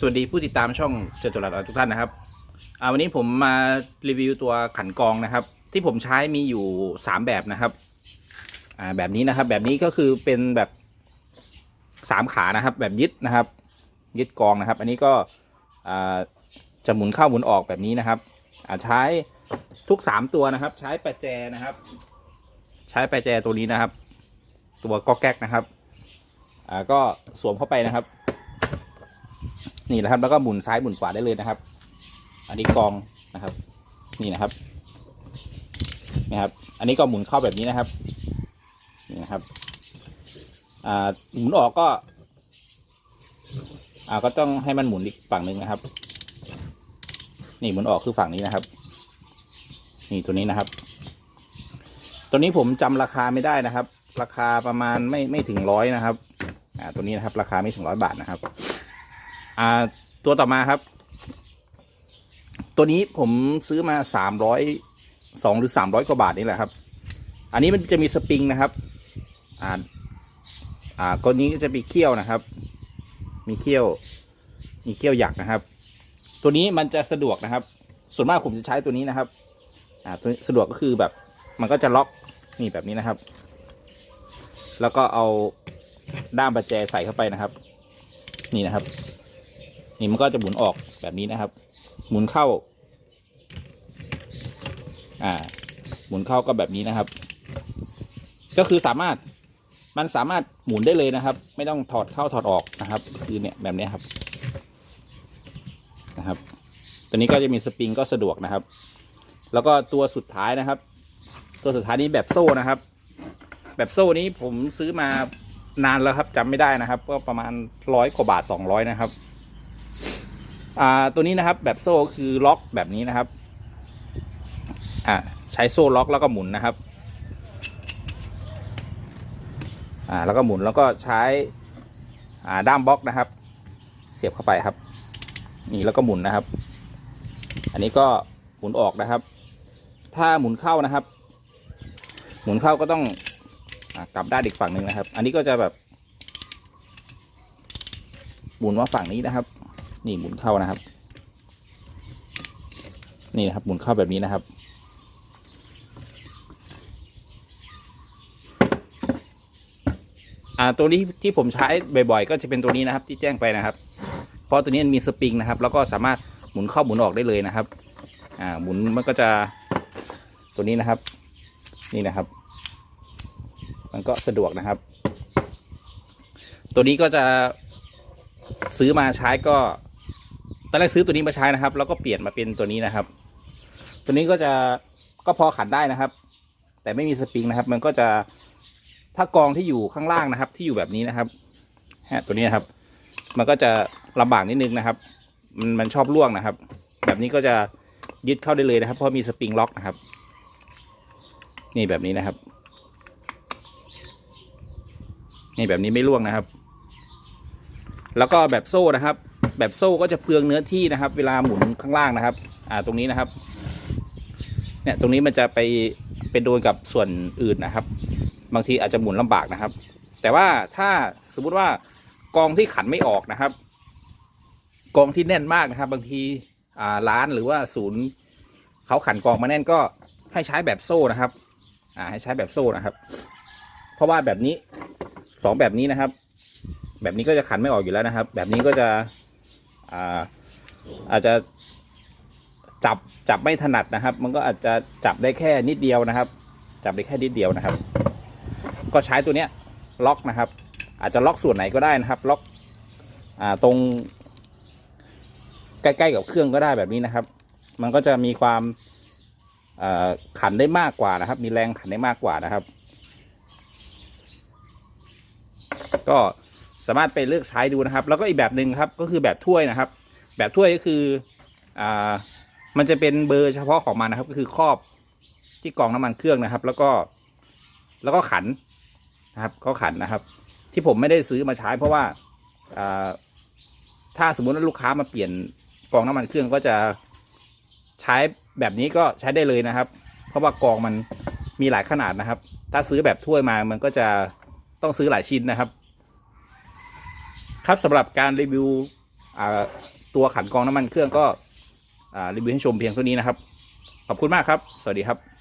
สวัสดีผู้ติดตามช่องเจตุรัสทุกท่านนะครับวันนี้ผมมารีวิวตัวขันกองนะครับ ที่ผมใช้มีอยู่ 3 แบบนะครับแบบนี้นะครับ แบบนี้ก็คือเป็นแบบสามขานะครับ แบบยึดนะครับ ยึดกองนะครับ อันนี้ก็จะหมุนเข้าหมุนออกแบบนี้นะครับใช้ทุก 3 ตัวนะครับ ใช้ประแจนะครับ ใช้ประแจตัวนี้นะครับ ตัวก๊อกแก๊กนะครับก็สวมเข้าไปนะครับ นี่นะครับ แล้วก็หมุนซ้ายหมุนขวาได้เลยนะครับ อันนี้กองนะครับ นี่นะครับนี่ครับ อันนี้ก็หมุนเข้าแบบนี้นะครับนี่นะครับอ่าหมุนออกก็อ่าก็ต้องให้มันหมุนอีกฝั่งหนึ่งนะครับ นี่หมุนออกคือฝั่งนี้นะครับ นี่ตัวนี้นะครับ ตัวนี้ผมจำราคาไม่ได้นะครับ ราคาประมาณไม่ไม่ถึงร้อยนะครับ อ่าตัวนี้นะครับ ราคาไม่ถึงร้อยบาทนะครับ อ่าตัวต่อมาครับ ตัวนี้ผมซื้อมาสามร้อยสองหรือสามร้อยกว่าบาทนี่แหละครับ อันนี้มันจะมีสปริงนะครับ อ่า อ่าตัวนี้ก็จะมีเขี้ยวนะครับ มีเขี้ยว มีเขี้ยวหยักนะครับ ตัวนี้มันจะสะดวกนะครับ ส่วนมากผมจะใช้ตัวนี้นะครับ อ่า ตัวสะดวกก็คือแบบ มันก็จะล็อกนี่แบบนี้นะครับ แล้วก็เอาด้ามประแจใส่เข้าไปนะครับ นี่นะครับ นี่มันก็จะหมุนออกแบบนี้นะครับ หมุนเข้า อ่า หมุนเข้าก็แบบนี้นะครับ ก็คือสามารถมันสามารถหมุนได้เลยนะครับ ไม่ต้องถอดเข้าถอดออกนะครับ คือเนี่ยแบบนี้ครับนะครับ ตัวนี้ก็จะมีสปริงก็สะดวกนะครับ แล้วก็ตัวสุดท้ายนะครับ ตัวสุดท้ายนี้แบบโซ่นะครับ แบบโซ่นี้ผมซื้อมานานแล้วครับจำไม่ได้นะครับ ก็ประมาณร้อยกว่าบาทสองร้อยนะครับ อ่าตัวนี้นะครับแบบโซ่คือล็อกแบบนี้นะครับอ่าใช้โซ่ล็อกแล้วก็หมุนนะครับอ่าแล้วก็หมุนแล้วก็ใช้อ่าด้ามบล็อกนะครับ เสียบเข้าไปครับ นี่แล้วก็หมุนนะครับ อันนี้ก็หมุนออกนะครับ ถ้าหมุนเข้านะครับ หมุนเข้าก็ต้องอกลับด้านอีกฝั่งหนึ่งนะครับ อันนี้ก็จะแบบหมุนมาฝั่งนี้นะครับ นี่หมุนเข้านะครับ นี่นะครับหมุนเข้าแบบนี้นะครับ อ่าตัวนี้ที่ผมใช้บ่อยๆ ก็จะเป็นตัวนี้นะครับ ที่แจ้งไปนะครับ เพราะตัวนี้มันมีสปริงนะครับ แล้วก็สามารถหมุนเข้าหมุนออกได้เลยนะครับ อ่าหมุนมันก็จะตัวนี้นะครับ นี่นะครับ มันก็สะดวกนะครับ ตัวนี้ก็จะซื้อมาใช้ก็ ตอนแรกซื้อตัวนี้มาใช้นะครับ แล้วก็เปลี่ยนมาเป็นตัวนี้นะครับ ตัวนี้ก็จะก็พอขันได้นะครับ แต่ไม่มีสปริงนะครับ มันก็จะถ้ากองที่อยู่ข้างล่างนะครับ ที่อยู่แบบนี้นะครับฮะตัวนี้นะครับ มันก็จะลำบากนิดนึงนะครับ มันมันชอบล่วงนะครับ แบบนี้ก็จะยึดเข้าได้เลยนะครับ เพราะมีสปริงล็อกนะครับ นี่แบบนี้นะครับ นี่แบบนี้ไม่ล่วงนะครับ แล้วก็แบบโซ่นะครับ แบบโซ่ก็จะเปลืองเนื้อที่นะครับ เวลาหมุนข้างล่างนะครับ อ่าตรงนี้นะครับ เนี่ยตรงนี้มันจะไปไปโดนกับส่วนอื่นนะครับ บางทีอาจจะหมุนลำบากนะครับ แต่ว่าถ้าสมมุติว่ากองที่ขันไม่ออกนะครับ กองที่แน่นมากนะครับ บางทีอ่าร้านหรือว่าศูนย์เขาขันกองมาแน่นก็ให้ใช้แบบโซ่นะครับ อ่าให้ใช้แบบโซ่นะครับ เพราะว่าแบบนี้สองแบบนี้นะครับ แบบนี้ก็จะขันไม่ออกอยู่แล้วนะครับ แบบนี้ก็จะ อ่าอาจจะจับจับไม่ถนัดนะครับ มันก็อาจจะจับได้แค่นิดเดียวนะครับ จับได้แค่นิดเดียวนะครับ ก็ใช้ตัวเนี้ยล็อกนะครับ อาจจะล็อกส่วนไหนก็ได้นะครับ ล็อกอ่าตรงใกล้ๆกับเครื่องก็ได้แบบนี้นะครับ มันก็จะมีความขันได้มากกว่านะครับ มีแรงขันได้มากกว่านะครับ ก็ สามารถไปเลือกใช้ดูนะครับ แล้วก็อีกแบบหนึ่งครับก็คือแบบถ้วยนะครับ แบบถ้วยก็คืออ่ามันจะเป็นเบอร์เฉพาะของมันนะครับ ก็คือครอบที่กองน้ำมันเครื่องนะครับ แล้วก็แล้วก็ขันนะครับก็ขันนะครับ ที่ผมไม่ได้ซื้อมาใช้ เพราะว่าอ่าถ้าสมมุติว่าลูกค้ามาเปลี่ยนกองน้ำมันเครื่องก็จะใช้แบบนี้ก็ใช้ได้เลยนะครับ เพราะว่ากองมันมีหลายขนาดนะครับ ถ้าซื้อแบบถ้วยมามันก็จะต้องซื้อหลายชิ้นนะครับ ครับสำหรับการรีวิวตัวขันกองน้ำมันเครื่องก็รีวิวให้ชมเพียงเท่านี้นะครับ ขอบคุณมากครับ สวัสดีครับ